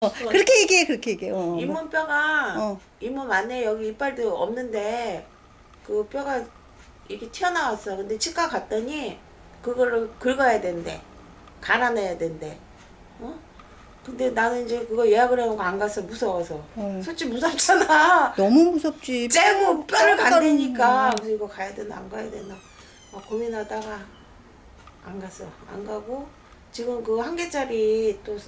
어, 그렇게 얘기해, 그렇게 얘기해. 어, 뭐. 잇몸뼈가 어. 잇몸 안에 여기 이빨도 없는데 그 뼈가 이렇게 튀어나왔어. 근데 치과 갔더니 그거를 긁어야 된대. 갈아내야 된대. 어? 근데 나는 이제 그거 예약을 해놓고 안 갔어. 무서워서. 어. 솔직히 무섭잖아. 너무 무섭지. 째고 뼈를. 가는 그래서 이거 가야 되나 안 가야 되나 막 고민하다가 안 갔어. 안 가고 지금 그 한 개짜리 또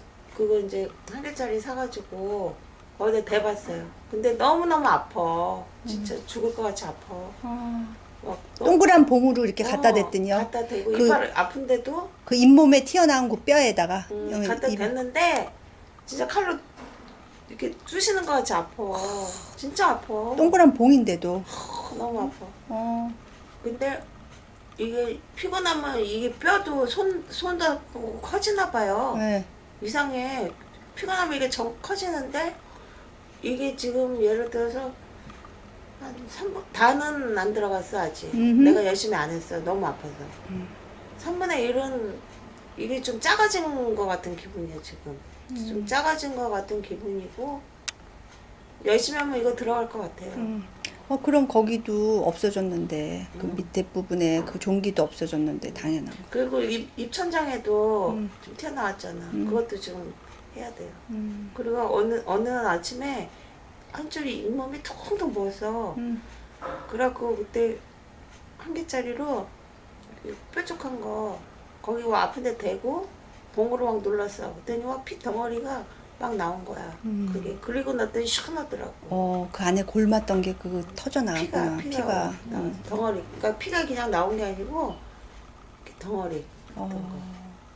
그거 이제 한 개짜리 사가지고 거기다 대봤어요. 근데 너무 너무 아파. 진짜 죽을 것 같이 아파. 어. 막 너무- 동그란 봉으로 이렇게 갖다 어, 댔더니요. 갖다 대고 그- 이빨 아픈데도 그 잇몸에 튀어나온 그 뼈에다가 음, 갖다 입- 댔는데 진짜 칼로 이렇게 쑤시는 것 같이 아파. 진짜 아파. 동그란 봉인데도. 너무 아파. 어. 근데 이게 피곤하면 이게 뼈도 손 손도 커지나 봐요. 네. 이상해. 피곤하면 이게 정 커지는데 이게 지금 예를 들어서 한 3분 다는 안 들어갔어 아직. 음흠. 내가 열심히 안 했어. 너무 아파서. 음. 3분의 1은 이게 좀 작아진 것 같은 기분이야 지금. 음. 좀 작아진 것 같은 기분이고 열심히 하면 이거 들어갈 것 같아요. 음. 어, 그럼 거기도 없어졌는데 그 음. 밑에 부분에 그 종기도 없어졌는데 당연한 거. 그리고 입, 입천장에도 음. 좀 튀어나왔잖아. 음. 그것도 지금 해야 돼요. 음. 그리고 어느 어느 날 아침에 한줄이 잇몸이 텅텅 부었어. 음. 그래갖고 그때 한 개짜리로 이 뾰족한 거 거기 와 아픈데 대고 봉으로 막 눌렀어. 그랬더니 와피 덩어리가 막 나온 거야. 음. 그게 그리고 났더니 시원하더라고. 어, 그 안에 골랐던 게 그 터져 피가 나왔구나. 피가, 피가. 나- 음. 덩어리. 그러니까 피가 그냥 나온 게 아니고 이렇게 덩어리. 어,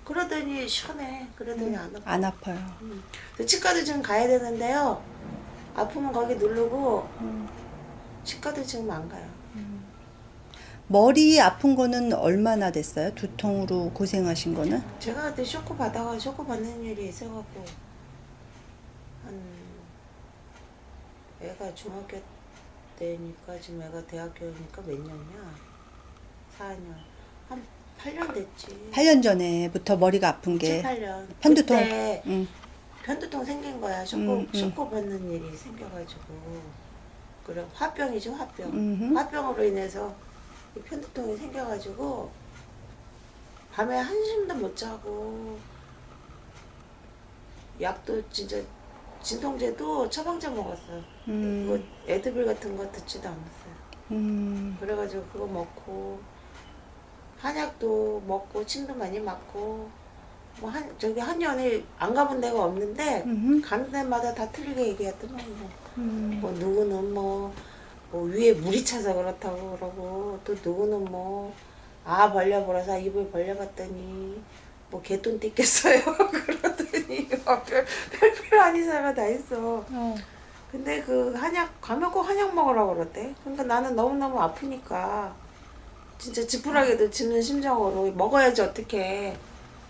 그러더니 시원해. 그러더니 안 아파. 안 아파요. 그 치과도 지금 가야 되는데요. 아프면 거기 누르고 음. 치과도 지금 안 가요. 머리 아픈 거는 얼마나 됐어요? 두통으로 고생하신 거는? 제가 그때 쇼크 받아가 쇼크 받는 일이 있어갖고 한 애가 중학교 때니까 지금 애가 대학교니까 몇 년이야? 4년 한 8년 됐지. 8년 전에부터 머리가 아픈 7, 게 8년. 편두통. 그때 음. 편두통 생긴 거야. 쇼크 음, 음. 쇼크 받는 일이 생겨가지고 그래 화병이죠 화병. 음흠. 화병으로 인해서 이 편두통이 생겨가지고 밤에 한숨도 못 자고 약도 진짜 진통제도 처방제 먹었어요. 음. 그거 에드빌 같은 거 듣지도 않았어요. 음. 그래가지고 그거 먹고 한약도 먹고 침도 많이 맞고 뭐 한 저기 한의원에 안 가본 데가 없는데 음흠. 가는 데마다 다 틀리게 얘기하더만 뭐. 음. 뭐 누구는 뭐, 뭐 위에 물이 차서 그렇다고 그러고 또 누구는 뭐 아 벌려버려서 입을 벌려 봤더니 뭐 개돈 띠겠어요 그러더니 막 별, 별별 사람이 다 있어 어. 근데 그 한약 가면 꼭 한약 먹으라고 그러대 그러니까 나는 너무너무 아프니까 진짜 지푸라기도 짖는 심정으로 먹어야지 어떡해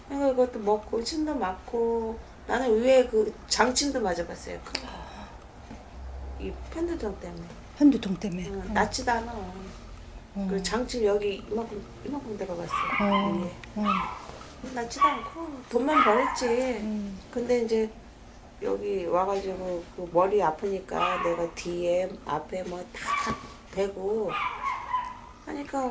그러니까 이것도 먹고 침도 맞고 나는 위에 그 장침도 맞아봤어요 큰 거. 이 편두통 때문에 편두통 때문에. 응, 어. 낫지도 않아 어. 그 장침 여기 이만큼 이만큼 들어갔어 어. 위에 어. 낫지도 않고 돈만 벌었지 음. 근데 이제 여기 와가지고 그 머리 아프니까 내가 뒤에 앞에 뭐다 대고 하니까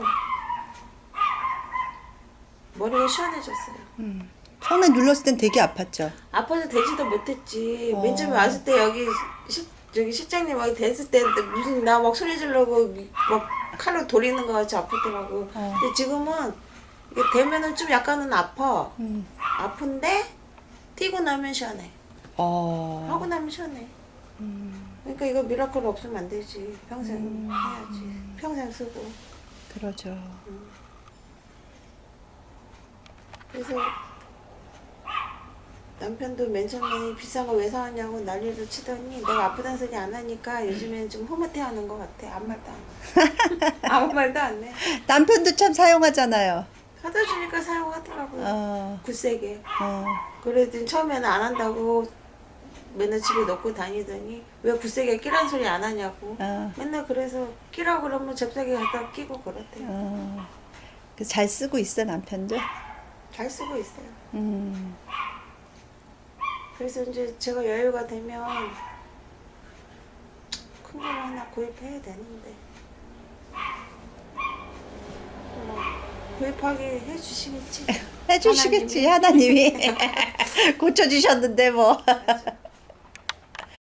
머리가 시원해졌어요. 음. 처음에 눌렀을 땐 되게 아팠죠. 아파서 대지도 못했지. 어. 맨 처음에 왔을 때 여기 시, 저기 실장님 여기 됐을 때 무슨 나 막 소리 지르고 막 칼로 돌리는 것 같이 아프더라고. 어. 근데 지금은 이게 되면은 좀 약간은 아파. 음. 아픈데 뛰고 나면 시원해. 어. 하고 나면 시원해. 음. 그러니까 이거 미라클 없으면 안 되지. 평생 음. 해야지. 평생 쓰고. 그러죠. 그래서 남편도 맨 처음에 비싼 거 왜 사왔냐고 난리를 치더니 내가 아프다는 소리 안 하니까 요즘에는 좀 흐뭇해 하는 것 같아. 아무 말도 안 해. 아무 말도 안 해. 남편도 참 사용하잖아요. 사다 주니까 사용하더라고요. 어. 굳세게. 어. 그래도 처음에는 안 한다고 맨날 집에 놓고 다니더니 왜 굳세게 끼란 소리 안 하냐고. 어. 맨날 그래서 끼라 그러면 잽싸게 갖다 끼고 그랬대요. 어. 그잘 쓰고 있어 남편도. 잘 쓰고 있어요. 음. 그래서 이제 제가 여유가 되면 큰 걸 하나 구입해야 되는데 구입하게 해주시겠지? 해주시겠지 하나님이 고쳐주셨는데 뭐. 맞아.